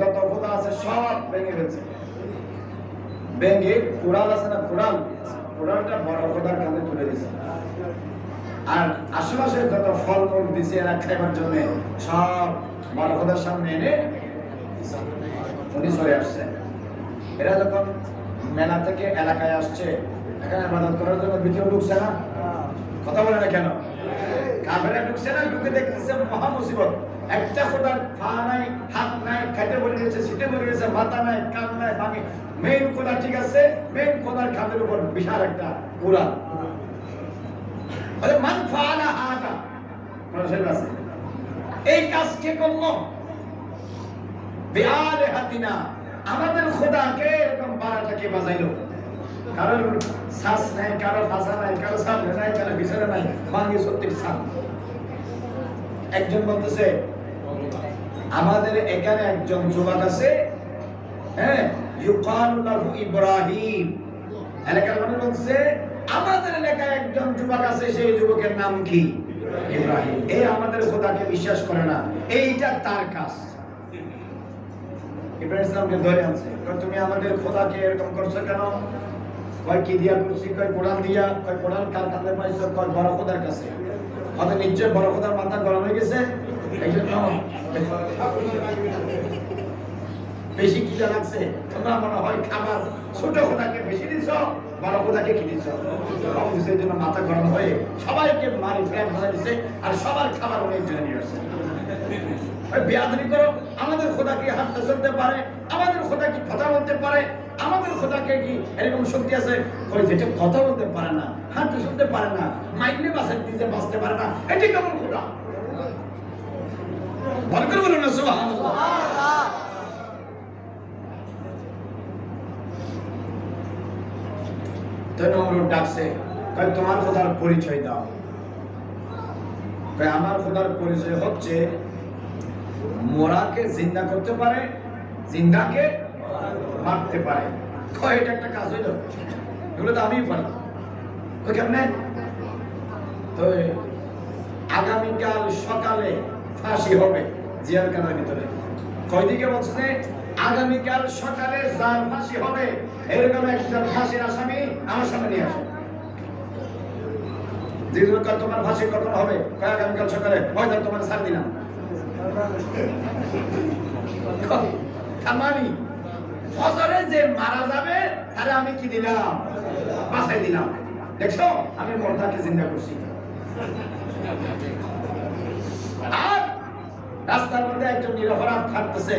যত খোদা আছে সব ভেঙে ফেলছে। ভেঙে কোরাল আছে না কোরাল কোরালটা বড় খোদার কাঁধে তুলে দিছে। আর আশেপাশে যত ফল মূল দিছে এরা খাইবার জন্য সব বড় খোদার সামনে এনে উনি চলে আসছে। এরা যখন মেলা থেকে এলাকায় আসছে, এখানে আবাদত করার জন্য ভিতরে ঢুকছে না? কথা বলে না কেন? কাফেরা ঢুকছে না, ঢুকে দেখতেছে মহা মুসিবত। একটা খোদার পা নাই, হাত নাই গেছে সিটে গেছে, মাথা নাই, কান নাই মেইন খোদা ঠিক আছে খোদার খাদের উপর বিশাল একটা আরে মান মানুষের কাছে এই কাজ কে করল? বেআলে আমাদের খোদাকে এরকম বারাটাকে বাজাইলো। কারোর শ্বাস নাই, কারও ভাষা নাই, কারও নাই কারও নাই একজন বলতেছে, আমাদের এখানে একজন যুবক আছে হ্যাঁ লাহু ইব্রাহিম। এলাকার বলছে আমাদের এলাকায় একজন যুবক আছে, সেই যুবকের নাম কি? ইব্রাহিম। এই আমাদের খোদাকে বিশ্বাস করে না, এইটা তার কাজ। ইব্রাহিম ইসলামকে ধরে আনছে, তুমি আমাদের খোদাকে এরকম করছ কেন? কয় কি দিয়া কয় কোরআন দিয়া, কয় কোরআন কার পাইছো, কয় কাছে। নিশ্চয় মাথা গরম হয়ে গেছে বেশি লাগছে। তোমরা মনে হয় খাবার ছোট খোদাকে বেশি দিছ বড় খোদাকে অফিসের জন্য মাথা গরম হয়ে সবাইকে মারি ফেলা দিছে, আর সবার খাবার অনেক নিয়ে আসছে। ওই বেয়াদবি করো, আমাদের খোদা কি চলতে পারে? আমাদের খোদা কি কথা বলতে পারে? আমাদের খোদাকে কি এরকম শক্তি আছে? কই, যেটা কথা বলতে পারে না হাত চলতে পারে না বাঁচতে পারে না এটি কেমন খোদা। করে বলুন না ডাকছে কয় তোমার খোদার পরিচয় দাও। কয় আমার খোদার পরিচয় হচ্ছে, মোরাকে জিন্দা করতে পারে, জিন্দাকে মারতে পারে। কয় একটা কাজ হইল। এগুলো তো আমিই পারি তো আগামীকাল সকালে ফাঁসি হবে জিয়ার কানার ভিতরে। কয়দিকে বলছে আগামীকাল সকালে যার ফাঁসি হবে, এরকম একজন ফাঁসির আসামি আমার সামনে নিয়ে আসে। যেগুলো তোমার ফাঁসি কখন হবে আগামীকাল সকালে? হয়তো তোমার ছাড় দিলাম। ফজরে যে মারা যাবে, তাহলে আমি কি দিলাম? বাসায় দিলাম। দেখছ? আমি মর্দাকে জিন্দা করছি। আর রাস্তার মধ্যে একজন নিরপরাধ থাকতেছে।